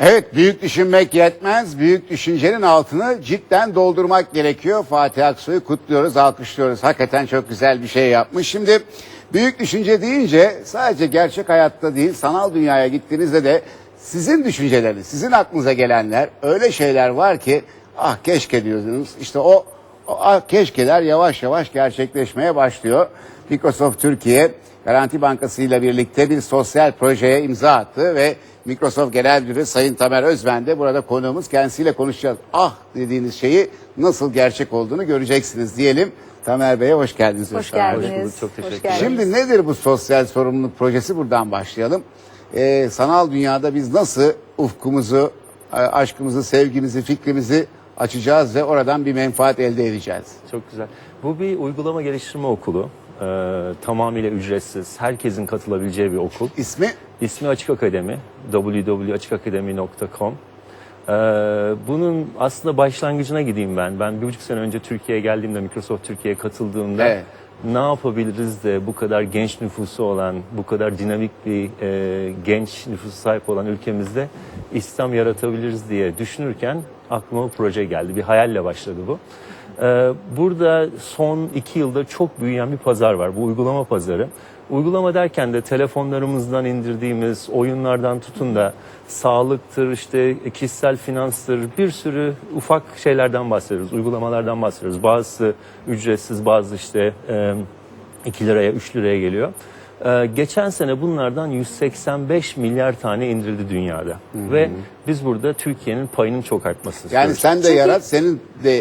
Evet büyük düşünmek yetmez. Büyük düşüncenin altını cidden doldurmak gerekiyor. Fatih Aksu'yu kutluyoruz, alkışlıyoruz. Hakikaten çok güzel bir şey yapmış. Şimdi büyük düşünce deyince sadece gerçek hayatta değil sanal dünyaya gittiğinizde de sizin düşünceleriniz, sizin aklınıza gelenler öyle şeyler var ki ah keşke diyorsunuz. İşte o, o ah keşkeler yavaş yavaş gerçekleşmeye başlıyor. Microsoft Türkiye Garanti Bankası ile birlikte bir sosyal projeye imza attı ve Microsoft Genel Müdürü Sayın Tamer Özben de burada konuğumuz kendisiyle konuşacağız. Ah dediğiniz şeyi nasıl gerçek olduğunu göreceksiniz diyelim. Tamer Bey'e hoş geldiniz. Hoş geldiniz. bulduk, çok teşekkür Hoş ederim. Şimdi nedir bu sosyal sorumluluk projesi? Buradan başlayalım. Ee, sanal dünyada biz nasıl ufkumuzu, e, aşkımızı, sevgimizi, fikrimizi açacağız ve oradan bir menfaat elde edeceğiz. Çok güzel. Bu bir uygulama geliştirme okulu. Ee, tamamıyla ücretsiz. Herkesin katılabileceği bir okul. İsmi İsmi Açık Akademi. www.açıkakademi.com ee, bunun aslında başlangıcına gideyim ben. Ben bir buçuk sene önce Türkiye'ye geldiğimde, Microsoft Türkiye'ye katıldığımda Evet. ne yapabiliriz de bu kadar genç nüfusu olan, bu kadar dinamik bir e, genç nüfusu sahip olan ülkemizde İslam yaratabiliriz diye düşünürken aklıma bu proje geldi. Bir hayalle başladı bu. Ee, burada son iki yılda çok büyüyen bir pazar var. Bu uygulama pazarı. Uygulama derken de telefonlarımızdan indirdiğimiz oyunlardan tutun da sağlıktır, işte kişisel finanstır, bir sürü ufak şeylerden bahsediyoruz, uygulamalardan bahsediyoruz. Bazısı ücretsiz, bazı işte e, 2 liraya, 3 liraya geliyor. Ee, geçen sene bunlardan 185 milyar tane indirildi dünyada. Ve biz burada Türkiye'nin payının çok artmasını yani istiyoruz. sen de Çünkü- yarat, senin de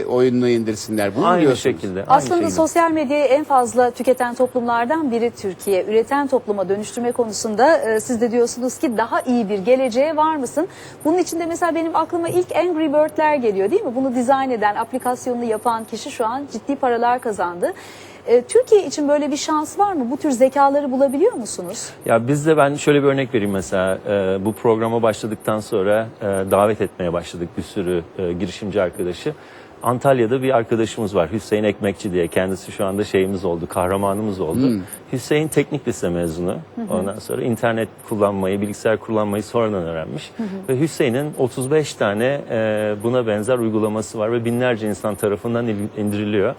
e, oyununu indirsinler. Bunu mu Aynı diyorsunuz? şekilde. aynı Aslında şekilde. sosyal medyayı en fazla tüketen toplumlardan biri Türkiye. Üreten topluma dönüştürme konusunda e, siz de diyorsunuz ki daha iyi bir geleceğe var mısın? Bunun içinde mesela benim aklıma ilk Angry Bird'ler geliyor değil mi? Bunu dizayn eden, aplikasyonunu yapan kişi şu an ciddi paralar kazandı. E, Türkiye için böyle bir şans var mı? Bu tür zekaları bulabiliyor musunuz? Ya bizde ben şöyle bir örnek vereyim mesela e, bu programa başladıktan sonra e, davet etmeye başladık bir sürü e, girişimci arkadaşı. Antalya'da bir arkadaşımız var Hüseyin Ekmekçi diye kendisi şu anda şeyimiz oldu kahramanımız oldu. Hüseyin teknik lise mezunu ondan sonra internet kullanmayı bilgisayar kullanmayı sonradan öğrenmiş. Ve Hüseyin'in 35 tane e, buna benzer uygulaması var ve binlerce insan tarafından il- indiriliyor.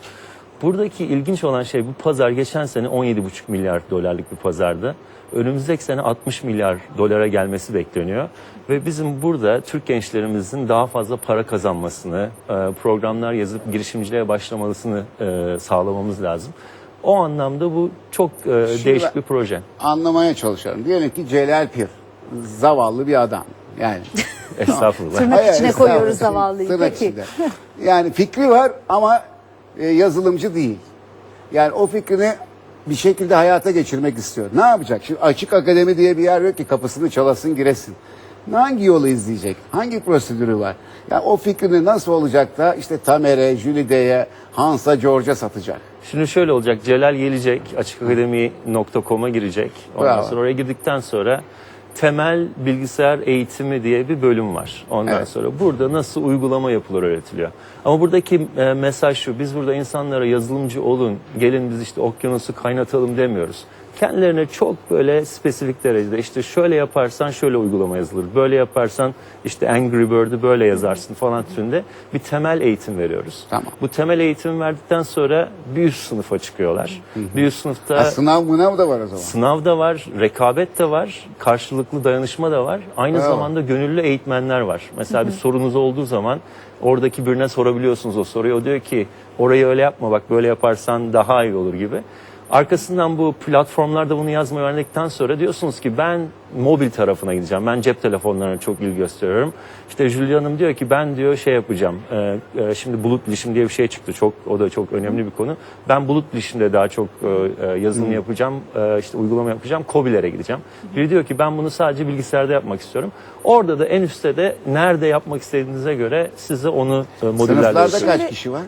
Buradaki ilginç olan şey bu pazar geçen sene 17,5 milyar dolarlık bir pazardı. Önümüzdeki sene 60 milyar dolara gelmesi bekleniyor. Ve bizim burada Türk gençlerimizin daha fazla para kazanmasını, e, programlar yazıp girişimciliğe başlamasını e, sağlamamız lazım. O anlamda bu çok e, değişik ben- bir proje. Anlamaya çalışıyorum. Diyelim ki Celal Pir, zavallı bir adam. Yani Estağfurullah. Tırnak içine koyuyoruz zavallıyı. Tırnak Peki. içinde. Yani fikri var ama e, yazılımcı değil. Yani o fikrini bir şekilde hayata geçirmek istiyor. Ne yapacak? Şimdi açık akademi diye bir yer yok ki kapısını çalasın giresin. Hangi yolu izleyecek? Hangi prosedürü var? Ya o fikrini nasıl olacak da işte Tamer'e, Jülide'ye, Hans'a, George'a satacak? Şimdi şöyle olacak. Celal gelecek. Açıkakademi.com'a girecek. Ondan Bravo. sonra oraya girdikten sonra temel bilgisayar eğitimi diye bir bölüm var. Ondan Evet. sonra burada nasıl uygulama yapılır öğretiliyor. Ama buradaki e, mesaj şu. Biz burada insanlara yazılımcı olun. Gelin biz işte okyanusu kaynatalım demiyoruz. Kendilerine çok böyle spesifik derecede işte şöyle yaparsan şöyle uygulama yazılır. Böyle yaparsan işte Angry Bird'ü böyle yazarsın falan türünde bir temel eğitim veriyoruz. Tamam. Bu temel eğitimi verdikten sonra bir üst sınıfa çıkıyorlar. Bir üst sınıfta Ha, sınav mınav da var o zaman. sınav da var, rekabet de var, karşılıklı dayanışma da var. Aynı Bravo. zamanda gönüllü eğitmenler var. Mesela bir sorunuz olduğu zaman oradaki birine sorabiliyorsunuz o soruyu. O diyor ki orayı öyle yapma bak böyle yaparsan daha iyi olur gibi. Arkasından bu platformlarda bunu yazmayı öğrendikten sonra diyorsunuz ki ben mobil tarafına gideceğim. Ben cep telefonlarına çok ilgi gösteriyorum. İşte Julia Hanım diyor ki ben diyor şey yapacağım. e, e, şimdi bulut bilişim diye bir şey çıktı. Çok o da çok önemli bir konu. Ben bulut bilişimde daha çok e, e, yazılım yapacağım. E, işte uygulama yapacağım. COBİ'lere gideceğim. Biri diyor ki ben bunu sadece bilgisayarda yapmak istiyorum. Orada da en üstte de nerede yapmak istediğinize göre size onu e, modüller Sınıflarda kaç kişi var?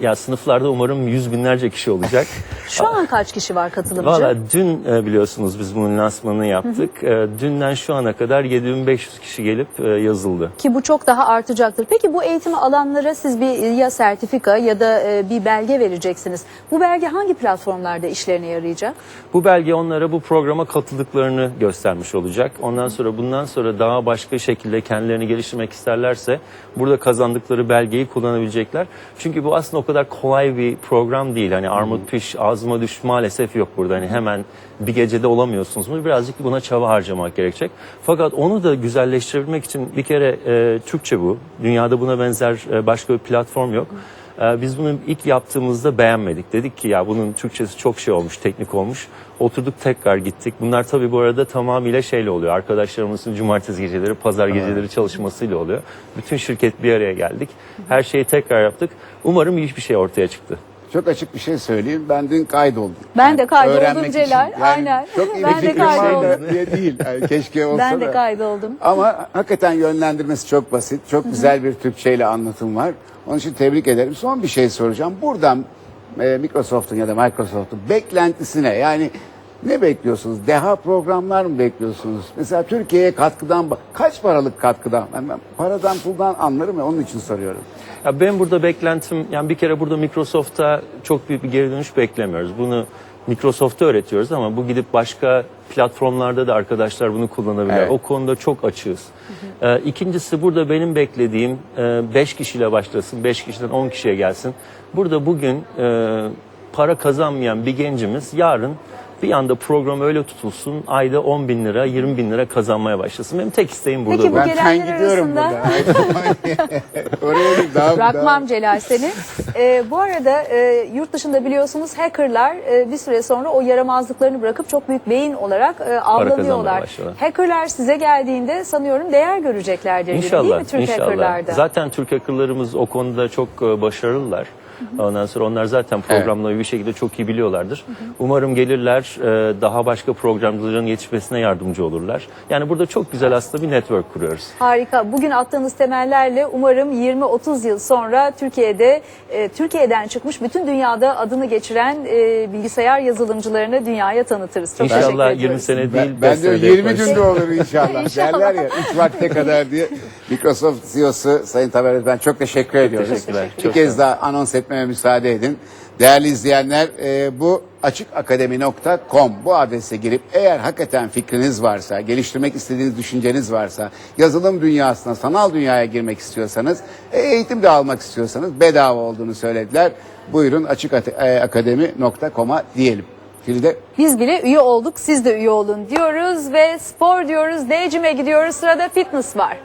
Ya sınıflarda umarım yüz binlerce kişi olacak. Şu an kaç kişi var katılımcı? Valla dün e, biliyorsunuz biz bunun lansmanını yaptık. E, dünden şu ana kadar 7500 kişi gelip e, yazıldı. Ki bu çok daha artacaktır. Peki bu eğitimi alanlara siz bir ya sertifika ya da e, bir belge vereceksiniz. Bu belge hangi platformlarda işlerine yarayacak? Bu belge onlara bu programa katıldıklarını göstermiş olacak. Ondan sonra bundan sonra daha başka şekilde kendilerini geliştirmek isterlerse burada kazandıkları belgeyi kullanabilecekler. Çünkü bu aslında o kadar kolay bir program değil. Hani armut piş ağzıma düş maalesef yok burada. Hani hemen bir gecede olamıyorsunuz. Bu birazcık buna çaba harcamak gerekecek. Fakat onu da güzelleştirebilmek için bir kere e, Türkçe bu. Dünyada buna benzer e, başka bir platform yok. Ee, Biz bunu ilk yaptığımızda beğenmedik. Dedik ki ya bunun Türkçesi çok şey olmuş, teknik olmuş. Oturduk tekrar gittik. Bunlar tabii bu arada tamamıyla şeyle oluyor. Arkadaşlarımızın cumartesi geceleri, pazar geceleri çalışmasıyla oluyor. Bütün şirket bir araya geldik. Her şeyi tekrar yaptık. Umarım iyi bir şey ortaya çıktı. Çok açık bir şey söyleyeyim. Ben dün kaydoldum. Ben de kaydoldum. Celal, aynen. Çok iyi Ben bir de kaydoldum. diye değil. Yani keşke olsa Ben de da. kaydoldum. Ama hakikaten yönlendirmesi çok basit. Çok güzel bir Türkçeyle anlatım var. Onun için tebrik ederim. Son bir şey soracağım. Buradan e, Microsoft'un ya da Microsoft'un beklentisine yani ne bekliyorsunuz? Deha programlar mı bekliyorsunuz? Mesela Türkiye'ye katkıdan kaç paralık katkıdan? Ben, ben paradan puldan anlarım ya onun için soruyorum. Ya ben burada beklentim, yani bir kere burada Microsoft'a çok büyük bir geri dönüş beklemiyoruz. Bunu Microsoft'a öğretiyoruz ama bu gidip başka platformlarda da arkadaşlar bunu kullanabilir. Evet. O konuda çok açığız. Ee, ikincisi burada benim beklediğim 5 kişiyle başlasın, 5 kişiden 10 kişiye gelsin. Burada bugün e, para kazanmayan bir gencimiz yarın bir anda program öyle tutulsun, ayda 10 bin lira, 20 bin lira kazanmaya başlasın. Benim tek isteğim burada Peki bu. Ben, ben gelenler gidiyorum arasında- burada. Oraya değil, daha, Bırakmam Celal seni. Ee, bu arada e, yurt dışında biliyorsunuz hackerlar e, bir süre sonra o yaramazlıklarını bırakıp çok büyük beyin olarak e, avlanıyorlar. Hackerlar size geldiğinde sanıyorum değer göreceklerdir. değil mi? İnşallah, değil mi Türk inşallah. hackerlarda? Zaten Türk hackerlarımız o konuda çok e, başarılılar. Ondan sonra onlar zaten programları bir şekilde çok iyi biliyorlardır. Umarım gelirler, e, daha başka programcıların yetişmesine yardımcı olurlar. Yani burada çok güzel aslında bir network kuruyoruz. Harika. Bugün attığınız temellerle umarım 20-30 yıl sonra Türkiye'de e, Türkiye'den çıkmış bütün dünyada adını geçiren e, bilgisayar yazılımcılarını dünyaya tanıtırız. Çok İnşallah ediyoruz. 20 sene değil, Ben, 5 ben diyor senede 20 yaparız. günde olur inşallah. İnşallah. Derler ya 3 vakte kadar diye. Microsoft CEO'su Sayın Taber ben çok teşekkür ediyoruz. teşekkürler. Bir Çok kez daha anons etmeme müsaade edin. Değerli izleyenler e, bu açıkakademi.com bu adrese girip eğer hakikaten fikriniz varsa, geliştirmek istediğiniz düşünceniz varsa, yazılım dünyasına, sanal dünyaya girmek istiyorsanız, e, eğitim de almak istiyorsanız bedava olduğunu söylediler. Buyurun açıkakademi.com'a diyelim. Filde Biz bile üye olduk, siz de üye olun diyoruz ve spor diyoruz, Değcim'e gidiyoruz. Sırada fitness var.